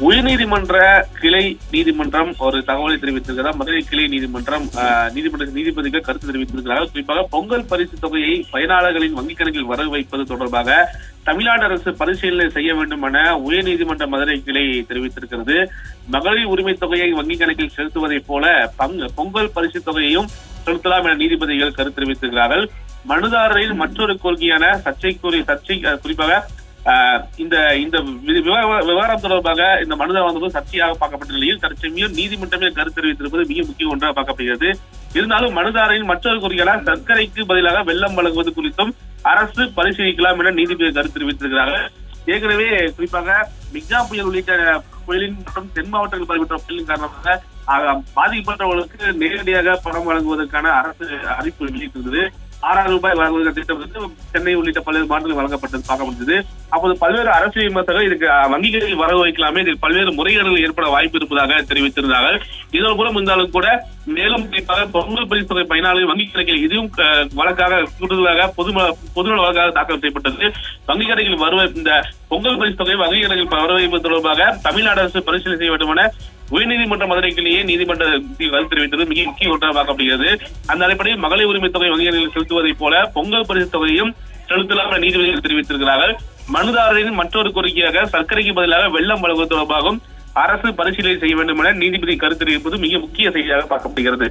உயர்நீதிமன்ற கிளை நீதிமன்றம் ஒரு தகவலை தெரிவித்திருக்கிறதா? மதுரை கிளை நீதிமன்றம் ஆஹ், நீதிமன்ற நீதிபதிகள் கருத்து தெரிவித்திருக்கிறார்கள். குறிப்பாக பொங்கல் பரிசு தொகையை பயனாளர்களின் வங்கிக் கணக்கில் வரவு வைப்பது தொடர்பாக தமிழ்நாடு அரசு பரிசீலனை செய்ய வேண்டும் என உயர்நீதிமன்ற மதுரை கிளை தெரிவித்திருக்கிறது. மகளிர் உரிமை தொகையை வங்கிக் கணக்கில் செலுத்துவதைப் போல பங்கு பொங்கல் பரிசு தொகையையும் செலுத்தலாம் என நீதிபதிகள் கருத்து தெரிவித்திருக்கிறார்கள். மனுதாரரின் மற்றொரு கொள்கையான சர்ச்சைக்குரிய சர்ச்சை குறிப்பாக இந்த இந்த விவகாரம் தொடர்பாக இந்த மனுதாரர் வந்தபோது சர்ச்சையாக பார்க்கப்பட்ட நிலையில் தற்சமயம் நீதிமன்றமே கருத்து தெரிவித்திருப்பது மிக முக்கிய ஒன்றாக பார்க்கப்படுகிறது. இருந்தாலும் மனுதாரரின் மற்றொரு கொள்கையான சர்க்கரைக்கு பதிலாக வெள்ளம் வழங்குவது குறித்தும் அரசு பரிசீலிக்கலாம் என நீதிபதி கருத்து தெரிவித்திருக்கிறார்கள். ஏற்கனவே குறிப்பாக மிக்ஜா புயல் உள்ளிட்ட புயலின் மற்றும் தென் மாவட்டங்கள் பதிவிட்ட புயலின் காரணமாக பாதிக்கப்பட்டவர்களுக்கு நேரடியாக பணம் வழங்குவதற்கான அரசு அறிவிப்பு வெளியிட்டிருந்தது. ஆறாயிரம் ரூபாய் வழங்குகிற திட்டம் வந்து சென்னை உள்ளிட்ட பல்வேறு மாநிலங்கள் வழங்கப்பட்டது பார்க்கப்பட்டது அப்போது பல்வேறு அரசு விமர்சகர்கள் இதுக்கு வங்கிகளில் வரவு வைக்கலாமே இதில் பல்வேறு முறைகேடுகள் ஏற்பட வாய்ப்பு இருப்பதாக தெரிவித்திருந்தார்கள். இதன் மூலம் இருந்தாலும் கூட மேலும் குறிப்பாக பொங்கல் பரிசு தொகை பயனாளர்கள் வங்கி கணக்கில் இதுவும் வழக்காக கூடுதலாக பொது பொதுநல வழக்காக தாக்கல் செய்யப்பட்டது. வங்கி கணக்கில் வருவ இந்த பொங்கல் பரிசு தொகை வங்கி கணக்கில் வரவு தொடர்பாக தமிழ்நாடு அரசு பரிசீலனை செய்ய வேண்டும் என உயர்நீதிமன்ற மதுரைக்கிலேயே நீதிமன்ற கருத்து தெரிவித்தது. மிக முக்கிய ஒன்றாக பார்க்கப்படுகிறது. அந்த அடிப்படையில் மகளிர் உரிமை தொகை வங்கிகளில் செலுத்துவதைப் போல பொங்கல் பரிசு தொகையும் செலுத்தலாம் என நீதிபதிகள் தெரிவித்திருக்கிறார்கள். மனுதாரரின் மற்றொரு கோரிக்கையாக சர்க்கரைக்கு பதிலாக வெள்ளம் வழங்குவது தொடர்பாகவும் அரசு பரிசீலனை செய்ய வேண்டும் என நீதிபதி கருத்து தெரிவிப்பது மிக முக்கிய செய்தியாக பார்க்கப்படுகிறது.